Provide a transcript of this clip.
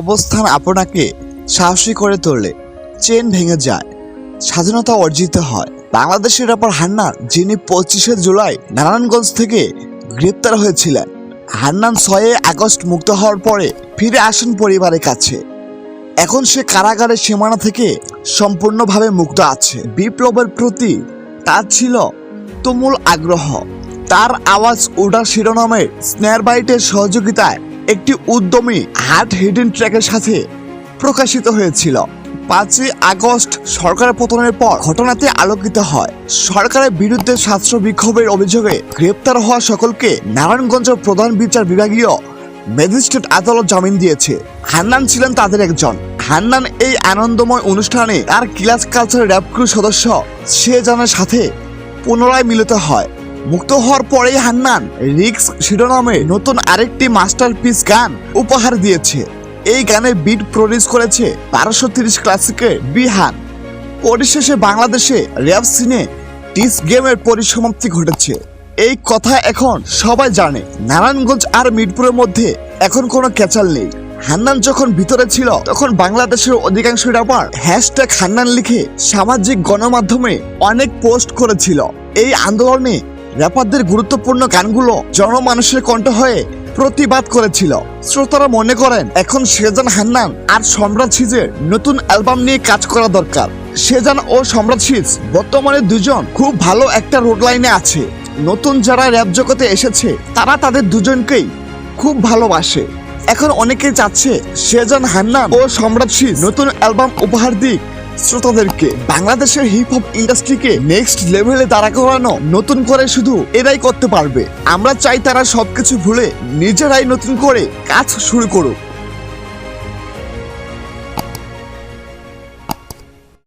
অবস্থান আপনাকে সাহসী করে তোলে চেন ভেঙে যায়। স্বাধীনতা অর্জিত হয়। বাংলাদেশের র্যাপার হান্নান, যিনি পঁচিশে জুলাই নারায়ণগঞ্জ থেকে গ্রেপ্তার হয়েছিলেন, হান্নান ছয়ে আগস্ট মুক্ত হওয়ার পরে ফিরে আসেন পরিবারের কাছে। এখন সে কারাগারের সীমানা থেকে সম্পূর্ণভাবে মুক্ত আছে। বিপ্লবের প্রতি তার ছিল তুমুল আগ্রহ। তার আওয়াজ উডা শিরোনামের স্নেয়ার বাইটের সহযোগিতায় একটি উদ্যমী হার্ট হিডেন ট্র্যাকের সাথে প্রকাশিত হয়েছিল। পাঁচই আগস্ট সরকারের পতনের পর ঘটনাতে আলোকিত হয়। সরকারের বিরুদ্ধে ছাত্র বিক্ষোভের অভিযোগে গ্রেপ্তার হওয়া সকলকে নারায়ণগঞ্জ প্রধান বিচার বিভাগীয় ম্যাজিস্ট্রেট আদালত জামিন দিয়েছে। হান্নান ছিলেন তাদের একজন। হান্নান এই আনন্দময় অনুষ্ঠানে তার ক্লাস কালচার র্যাপক্রু সদস্য সে জানার সাথে পুনরায় মিলিত হয়। মুক্ত হওয়ার পরেই হান্নান রিক্স শিরোনামে নতুন আরেকটি মাস্টারপিস গান উপহার দিয়েছে। এই গানে বিট প্রডিউস করেছে বারোশো তিরিশ ক্লাসিকের বিহান। পরিশেষে বাংলাদেশে র্যাপ সিনে টিস গেমের পরিসমাপ্তি ঘটেছে। এই কথা এখন সবাই জানে। নারায়ণগঞ্জ আর মিরপুরের মধ্যে এখন কোনো ক্যাচাল নেই। হান্নান যখন ভিতরে ছিল, তখন বাংলাদেশের অধিকাংশ র্যাপার হ্যাশট্যাগ হান্নান লিখে সামাজিক গণমাধ্যমে অনেক পোস্ট করেছিল। এই আন্দোলনে র্যাপারদের গুরুত্বপূর্ণ গানগুলো জনমানুষের কণ্ঠ হয়ে প্রতিবাদ করেছিল। শ্রোতারা মনে করেন, এখন সেজান হান্নান আর সম্রাট সিজের নতুন অ্যালবাম নিয়ে কাজ করা দরকার। সেজান ও সম্রাট সিজ বর্তমানে দুজন খুব ভালো একটা রোড লাইনে আছে। নতুন যারা র্যাপ জগতে এসেছে, তারা তাদের দুজনকেই খুব ভালোবাসে। এখন অনেকেই চাচ্ছে, সেজান হান্নান ও সম্রাট সিজ নতুন অ্যালবাম উপহার দিক। শ্রোতাদেরকে বাংলাদেশের হিপ হপ ইন্ডাস্ট্রিকে নেক্সট লেভেলে দাঁড়া করানো, নতুন করে শুধু এরাই করতে পারবে। আমরা চাই তারা সবকিছু ভুলে নিজেরাই নতুন করে কাজ শুরু করুক।